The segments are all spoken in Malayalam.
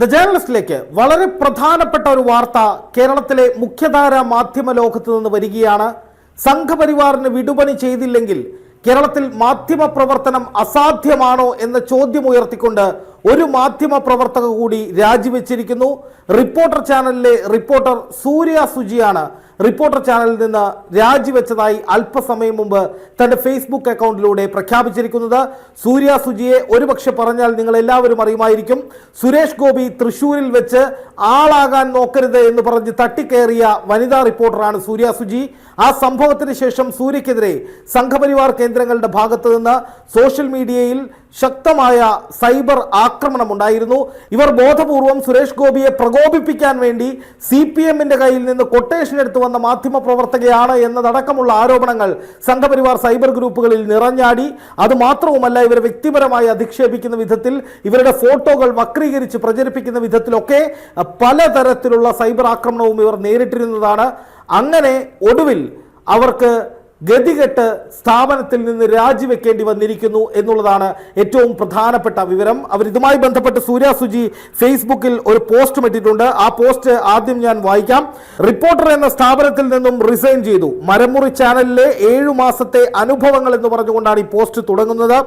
ദ ജേർണലിസ്റ്റിലേക്ക് വളരെ പ്രധാനപ്പെട്ട ഒരു വാർത്ത കേരളത്തിലെ മുഖ്യധാര മാധ്യമ ലോകത്ത് നിന്ന് വരികയാണ്. സംഘപരിവാറിന് വിടുപണി ചെയ്തില്ലെങ്കിൽ കേരളത്തിൽ മാധ്യമ പ്രവർത്തനം അസാധ്യമാണോ എന്ന ചോദ്യം ഉയർത്തിക്കൊണ്ട് ഒരു മാധ്യമ പ്രവർത്തക കൂടി രാജിവെച്ചിരിക്കുന്നു. റിപ്പോർട്ടർ ചാനലിലെ റിപ്പോർട്ടർ സൂര്യ സുജിയാണ് റിപ്പോർട്ടർ ചാനലിൽ നിന്ന് രാജിവെച്ചതായി അല്പസമയം മുമ്പ് തന്റെ ഫേസ്ബുക്ക് അക്കൗണ്ടിലൂടെ പ്രഖ്യാപിച്ചിരിക്കുന്നത്. സൂര്യ സുജിയെ ഒരുപക്ഷെ പറഞ്ഞാൽ നിങ്ങൾ എല്ലാവരും അറിയുമായിരിക്കും. സുരേഷ് ഗോപി തൃശൂരിൽ വെച്ച് ആളാകാൻ നോക്കരുത് എന്ന് പറഞ്ഞ് തട്ടിക്കേറിയ വനിതാ റിപ്പോർട്ടറാണ് സൂര്യ സുജി. ആ സംഭവത്തിന് ശേഷം സൂര്യക്കെതിരെ സംഘപരിവാർ കേന്ദ്രങ്ങളുടെ ഭാഗത്തു നിന്ന് സോഷ്യൽ മീഡിയയിൽ ശക്തമായ സൈബർ ആക്രമണം ഉണ്ടായിരുന്നു ഇവർ ബോധപൂർവം സുരേഷ് ഗോപിയെ പ്രകോപിപ്പിക്കാൻ വേണ്ടി സി പി എമ്മിന്റെ കയ്യിൽ നിന്ന് കൊട്ടേഷൻ എടുത്തു വന്ന മാധ്യമ പ്രവർത്തകയാണ് എന്നതടക്കമുള്ള ആരോപണങ്ങൾ സംഘപരിവാർ സൈബർ ഗ്രൂപ്പുകളിൽ നിറഞ്ഞാടി. അത് മാത്രവുമല്ല ഇവരെ വ്യക്തിപരമായി അധിക്ഷേപിക്കുന്ന വിധത്തിൽ ഇവരുടെ ഫോട്ടോകൾ വക്രീകരിച്ച് പ്രചരിപ്പിക്കുന്ന വിധത്തിലൊക്കെ പലതരത്തിലുള്ള സൈബർ ആക്രമണവും ഇവർ നേരിട്ടിരുന്നതാണ്. അങ്ങനെ ഒടുവിൽ അവർക്ക് ഗതികെട്ട് സ്ഥാപനത്തിൽ നിന്ന് രാജിവെക്കേണ്ടി വന്നിരിക്കുന്നു എന്നുള്ളതാണ് ഏറ്റവും പ്രധാനപ്പെട്ട വിവരം. അവർ ഇതുമായി ബന്ധപ്പെട്ട് സൂര്യ സുജി ഫേസ്ബുക്കിൽ ഒരു പോസ്റ്റ് ഇട്ടിട്ടുണ്ട്. ആ പോസ്റ്റ് ആദ്യം ഞാൻ വായിക്കാം. റിപ്പോർട്ടർ എന്ന സ്ഥാപനത്തിൽ നിന്നും റിസൈൻ ചെയ്തു. മരമുറി ചാനലിലെ ഏഴു മാസത്തെ അനുഭവങ്ങൾ എന്ന് പറഞ്ഞുകൊണ്ടാണ് ഈ പോസ്റ്റ് തുടങ്ങുന്നത്.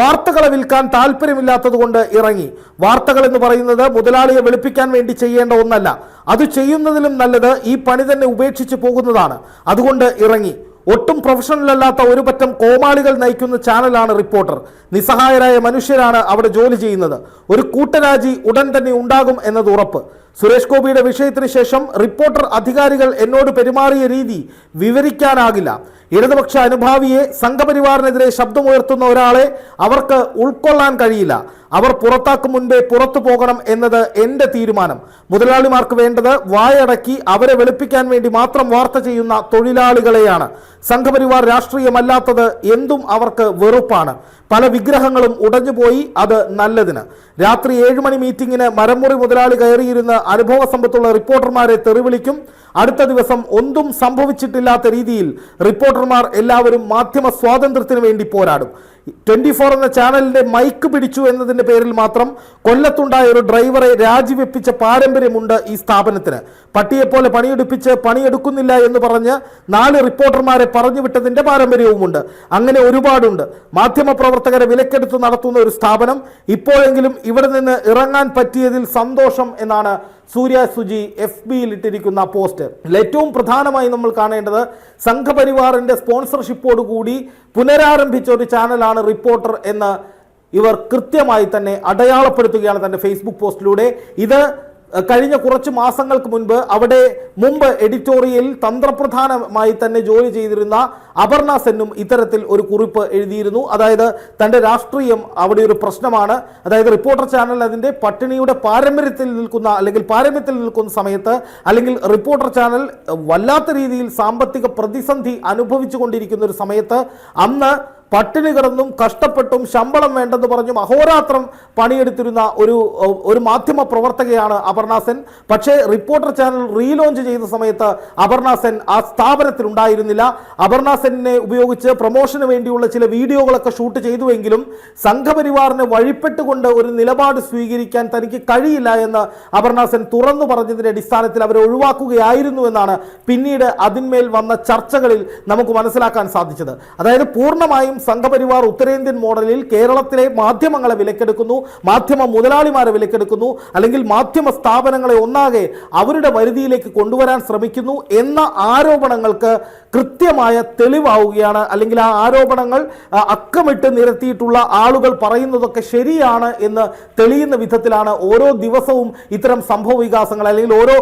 വാർത്തകളെ വിൽക്കാൻ താല്പര്യമില്ലാത്തതുകൊണ്ട് ഇറങ്ങി. വാർത്തകൾ എന്ന് പറയുന്നത് മുതലാളിയെ വെളുപ്പിക്കാൻ വേണ്ടി ചെയ്യേണ്ട ഒന്നല്ല. അത് ചെയ്യുന്നതിലും നല്ലത് ഈ പണി തന്നെ ഉപേക്ഷിച്ച് പോകുന്നതാണ്. അതുകൊണ്ട് ഇറങ്ങി. ഒട്ടും പ്രൊഫഷണൽ അല്ലാത്ത ഒരു പറ്റം കോമാളികൾ നയിക്കുന്ന ചാനലാണ് റിപ്പോർട്ടർ. നിസ്സഹായരായ മനുഷ്യരാണ് അവിടെ ജോലി ചെയ്യുന്നത്. ഒരു കൂട്ടരാജി ഉടൻ തന്നെ ഉണ്ടാകും എന്നത് ഉറപ്പ്. സുരേഷ് ഗോപിയുടെ വിഷയത്തിന് ശേഷം റിപ്പോർട്ടർ അധികാരികൾ എന്നോട് പെരുമാറിയ രീതി വിവരിക്കാനാകില്ല. ഇടതുപക്ഷ അനുഭാവിയെ സംഘപരിവാറിനെതിരെ ശബ്ദമുയർത്തുന്ന ഒരാളെ അവർക്ക് ഉൾക്കൊള്ളാൻ കഴിയില്ല. അവർ പുറത്താക്കും മുൻപേ പുറത്തു പോകണം എന്നത് എന്റെ തീരുമാനം. മുതലാളിമാർക്ക് വേണ്ടത് വായടക്കി അവരെ വെളുപ്പിക്കാൻ വേണ്ടി മാത്രം വാർത്ത ചെയ്യുന്ന തൊഴിലാളികളെയാണ്. സംഘപരിവാർ രാഷ്ട്രീയമല്ലാത്തത് എന്തും അവർക്ക് വെറുപ്പാണ്. പല വിഗ്രഹങ്ങളും ഉടഞ്ഞുപോയി അത് നല്ലതിന്. രാത്രി ഏഴ് മണി മീറ്റിംഗിന് മരമുറി മുതലാളി കയറിയിരുന്ന് അനുഭവ സമ്പത്തുള്ള റിപ്പോർട്ടർമാരെ തെറിവിളിക്കും. അടുത്ത ദിവസം ഒന്നും സംഭവിച്ചിട്ടില്ലാത്ത രീതിയിൽ റിപ്പോർട്ടർമാർ എല്ലാവരും മാധ്യമ സ്വാതന്ത്ര്യത്തിന് വേണ്ടി പോരാടും. ട്വന്റി ഫോർ എന്ന ചാനലിന്റെ മൈക്ക് പിടിച്ചു എന്നതിന്റെ പേരിൽ മാത്രം കൊല്ലത്തുണ്ടായ ഒരു ഡ്രൈവറെ രാജിവെപ്പിച്ച പാരമ്പര്യമുണ്ട് ഈ സ്ഥാപനത്തിന്. പട്ടിയെപ്പോലെ പണിയെടുപ്പിച്ച് പണിയെടുക്കുന്നില്ല എന്ന് പറഞ്ഞ് നാല് റിപ്പോർട്ടർമാരെ പറഞ്ഞു വിട്ടതിന്റെ പാരമ്പര്യവുമുണ്ട്. അങ്ങനെ ഒരുപാടുണ്ട്. മാധ്യമ പ്രവർത്തകരെ വിലക്കെടുത്ത് നടത്തുന്ന ഒരു സ്ഥാപനം ഇപ്പോഴെങ്കിലും ഇവിടെ നിന്ന് ഇറങ്ങാൻ പറ്റിയതിൽ സന്തോഷം എന്നാണ് സൂര്യ സുജി എഫ് ബിയിൽ ഇട്ടിരിക്കുന്ന പോസ്റ്റ്. ഏറ്റവും പ്രധാനമായി നമ്മൾ കാണേണ്ടത് സംഘപരിവാറിന്റെ സ്പോൺസർഷിപ്പോടുകൂടി പുനരാരംഭിച്ച ഒരു ചാനലാണ് റിപ്പോർട്ടർ എന്ന് ഇവർ കൃത്യമായി തന്നെ അടയാളപ്പെടുത്തുകയാണ് തന്റെ ഫേസ്ബുക്ക് പോസ്റ്റിലൂടെ. ഇത് കഴിഞ്ഞ കുറച്ച് മാസങ്ങൾക്ക് മുൻപ് അവിടെ മുമ്പ് എഡിറ്റോറിയൽ തന്ത്രപ്രധാനമായി തന്നെ ജോലി ചെയ്തിരുന്ന അപർണ സെന്നും ഇത്തരത്തിൽ ഒരു കുറിപ്പ് എഴുതിയിരുന്നു. അതായത് തന്റെ രാഷ്ട്രീയം അവിടെ ഒരു പ്രശ്നമാണ്. അതായത് റിപ്പോർട്ടർ ചാനൽ അതിന്റെ പട്ടിണിയുടെ പാരമ്പര്യത്തിൽ നിൽക്കുന്ന അല്ലെങ്കിൽ പാരമ്യത്തിൽ നിൽക്കുന്ന സമയത്ത് അല്ലെങ്കിൽ റിപ്പോർട്ടർ ചാനൽ വല്ലാത്ത രീതിയിൽ സാമ്പത്തിക പ്രതിസന്ധി അനുഭവിച്ചു കൊണ്ടിരിക്കുന്ന ഒരു സമയത്ത് അന്ന് പട്ടിണി കിടന്നും കഷ്ടപ്പെട്ടും ശമ്പളം വേണ്ടെന്ന് പറഞ്ഞും അഹോരാത്രം പണിയെടുത്തിരുന്ന ഒരു ഒരു മാധ്യമ പ്രവർത്തകയാണ് അപർണാസൻ പക്ഷേ റിപ്പോർട്ടർ ചാനൽ റീലോഞ്ച് ചെയ്യുന്ന സമയത്ത് അപർണാസൻ ആ സ്ഥാപനത്തിൽ ഉണ്ടായിരുന്നില്ല അപർണാസനെ ഉപയോഗിച്ച് പ്രൊമോഷന് വേണ്ടിയുള്ള ചില വീഡിയോകളൊക്കെ ഷൂട്ട് ചെയ്തുവെങ്കിലും സംഘപരിവാറിനെ വഴിപ്പെട്ടുകൊണ്ട് ഒരു നിലപാട് സ്വീകരിക്കാൻ തനിക്ക് കഴിയില്ല എന്ന് അപർണാസൻ തുറന്നു പറഞ്ഞതിന്റെ അടിസ്ഥാനത്തിൽ അവരെ ഒഴിവാക്കുകയായിരുന്നു എന്നാണ് പിന്നീട് അതിന്മേൽ വന്ന ചർച്ചകളിൽ നമുക്ക് മനസ്സിലാക്കാൻ സാധിച്ചത്. അതായത് പൂർണമായും സംഘപരിവാർ ഉത്തരേന്ത്യൻ മോഡലിൽ കേരളത്തിലെ മാധ്യമങ്ങളെ വിലക്കെടുക്കുന്നു മാധ്യമ മുതലാളിമാരെ വിലക്കെടുക്കുന്നു അല്ലെങ്കിൽ മാധ്യമ സ്ഥാപനങ്ങളെ ഒന്നാകെ അവരുടെ വരുതിയിലേക്ക് കൊണ്ടുവരാൻ ശ്രമിക്കുന്നു എന്ന ആരോപണങ്ങൾക്ക് കൃത്യമായ തെളിവാവുകയാണ്. അല്ലെങ്കിൽ ആ ആരോപണങ്ങൾ അക്കമിട്ട് നിരത്തിയിട്ടുള്ള ആളുകൾ പറയുന്നതൊക്കെ ശരിയാണ് എന്ന് തെളിയുന്ന വിധത്തിലാണ് ഓരോ ദിവസവും ഇത്തരം സംഭവ വികാസങ്ങൾ അല്ലെങ്കിൽ ഓരോ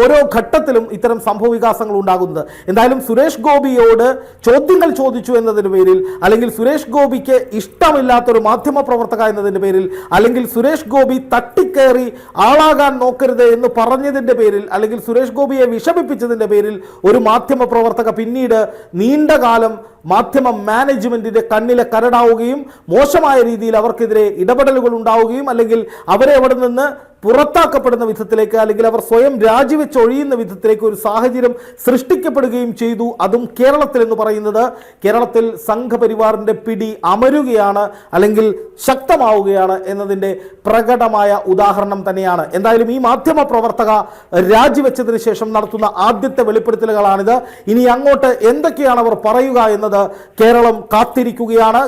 ഓരോ ഘട്ടത്തിലും ഇത്തരം സംഭവ വികാസങ്ങൾ ഉണ്ടാകുന്നത്. എന്തായാലും സുരേഷ് ഗോപിയോട് ചോദ്യങ്ങൾ ചോദിച്ചു എന്നതിന് പേരിൽ അല്ലെങ്കിൽ സുരേഷ് ഗോപിക്ക് ഇഷ്ടമില്ലാത്തൊരു മാധ്യമ പ്രവർത്തക എന്നതിന്റെ പേരിൽ അല്ലെങ്കിൽ സുരേഷ് ഗോപി തട്ടിക്കയറി ആളാകാൻ നോക്കരുത് എന്ന് പറഞ്ഞതിന്റെ പേരിൽ അല്ലെങ്കിൽ സുരേഷ് ഗോപിയെ വിഷമിപ്പിച്ചതിന്റെ പേരിൽ ഒരു മാധ്യമ പ്രവർത്തക പിന്നീട് നീണ്ടകാലം മാധ്യമ മാനേജ്മെന്റിന്റെ കണ്ണിലെ കരടാവുകയും മോശമായ രീതിയിൽ അവർക്കെതിരെ ഇടപെടലുകൾ ഉണ്ടാവുകയും അല്ലെങ്കിൽ അവരെ അവിടെ നിന്ന് പുറത്താക്കപ്പെടുന്ന വിധത്തിലേക്ക് അല്ലെങ്കിൽ അവർ സ്വയം രാജിവെച്ചൊഴിയുന്ന വിധത്തിലേക്ക് ഒരു സാഹചര്യം സൃഷ്ടിക്കപ്പെടുകയും ചെയ്തു. അതും കേരളത്തിൽ എന്ന് പറയുന്നത് കേരളത്തിൽ സംഘപരിവാറിന്റെ പിടി അമരുകയാണ് അല്ലെങ്കിൽ ശക്തമാവുകയാണ് എന്നതിന്റെ പ്രകടമായ ഉദാഹരണം തന്നെയാണ്. എന്തായാലും ഈ മാധ്യമ പ്രവർത്തക രാജിവെച്ചതിന് ശേഷം നടത്തുന്ന ആദ്യത്തെ വെളിപ്പെടുത്തലുകളാണിത്. ഇനി അങ്ങോട്ട് എന്തൊക്കെയാണ് അവർ പറയുക എന്നത് കേരളം കാത്തിരിക്കുകയാണ്.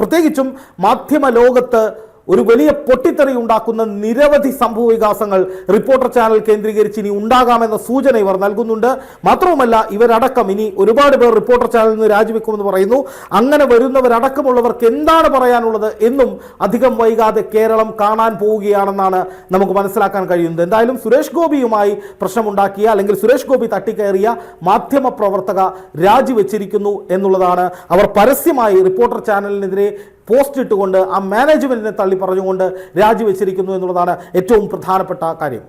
പ്രത്യേകിച്ചും മാധ്യമ ലോകത്ത് ഒരു വലിയ പൊട്ടിത്തെറി ഉണ്ടാക്കുന്ന നിരവധി സംഭവ വികാസങ്ങൾ റിപ്പോർട്ടർ ചാനൽ കേന്ദ്രീകരിച്ച് ഇനി ഉണ്ടാകാമെന്ന സൂചന ഇവർ നൽകുന്നുണ്ട്. മാത്രവുമല്ല ഇവരടക്കം ഇനി ഒരുപാട് പേർ റിപ്പോർട്ടർ ചാനലിൽ നിന്ന് രാജിവെക്കുമെന്ന് പറയുന്നു. അങ്ങനെ വരുന്നവരടക്കമുള്ളവർക്ക് എന്താണ് പറയാനുള്ളത് എന്നും അധികം വൈകാതെ കേരളം കാണാൻ പോവുകയാണെന്നാണ് നമുക്ക് മനസ്സിലാക്കാൻ കഴിയുന്നത്. എന്തായാലും സുരേഷ് ഗോപിയുമായി പ്രശ്നമുണ്ടാക്കിയ അല്ലെങ്കിൽ സുരേഷ് ഗോപി തട്ടിക്കയറിയ മാധ്യമ പ്രവർത്തക രാജിവെച്ചിരിക്കുന്നു എന്നുള്ളതാണ്. അവർ പരസ്യമായി റിപ്പോർട്ടർ ചാനലിനെതിരെ പോസ്റ്റ് ഇട്ടുകൊണ്ട് ആ മാനേജ്മെന്റിനെ തള്ളി പറഞ്ഞുകൊണ്ട് രാജിവെച്ചിരിക്കുന്നു എന്നുള്ളതാണ് ഏറ്റവും പ്രധാനപ്പെട്ട കാര്യം.